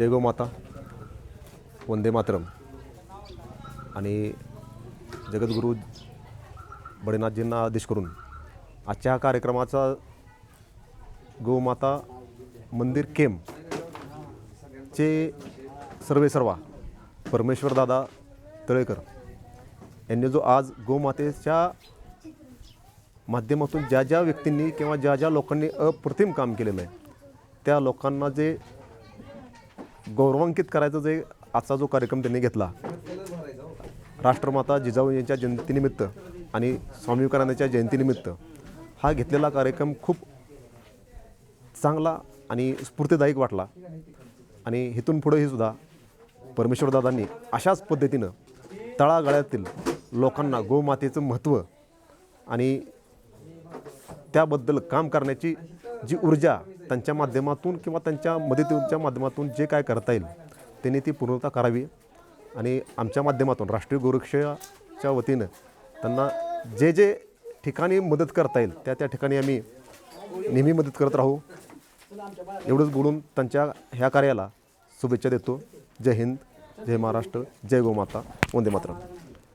जय गो माता वंदे मातरम. आणि जगद्गुरू बडेनाथजींना आदेश करून आजच्या कार्यक्रमाचा गोमाता मंदिर केम चे सर्वे सर्वा परमेश्वर दादा तळेकर यांनी जो आज गोमातेच्या माध्यमातून ज्या ज्या व्यक्तींनी किंवा ज्या ज्या लोकांनी अप्रतिम काम केलेलं आहे त्या लोकांना जे गौरवांकित करायचं जे आजचा जो कार्यक्रम त्यांनी घेतला राष्ट्रमाता जिजाऊ यांच्या जयंतीनिमित्त आणि स्वामी विवेकानंदांच्या जयंतीनिमित्त हा घेतलेला कार्यक्रम खूप चांगला आणि स्फूर्तीदायक वाटला. आणि इथून पुढेही सुद्धा परमेश्वरदादांनी अशाच पद्धतीनं तळागाळ्यातील लोकांना गोमातेचं महत्त्व आणि त्याबद्दल काम करण्याची जी ऊर्जा त्यांच्या माध्यमातून किंवा त्यांच्या मदतीच्या माध्यमातून जे काय करता येईल त्यांनी ती पूर्णता करावी. आणि आमच्या माध्यमातून राष्ट्रीय गोरक्षाच्या वतीनं त्यांना जे जे ठिकाणी मदत करता येईल त्या त्या ठिकाणी आम्ही नेहमी मदत करत राहू. एवढंच बोलून त्यांच्या ह्या कार्याला शुभेच्छा देतो. जय हिंद जय महाराष्ट्र जय गोमाता. वंदे मातरम.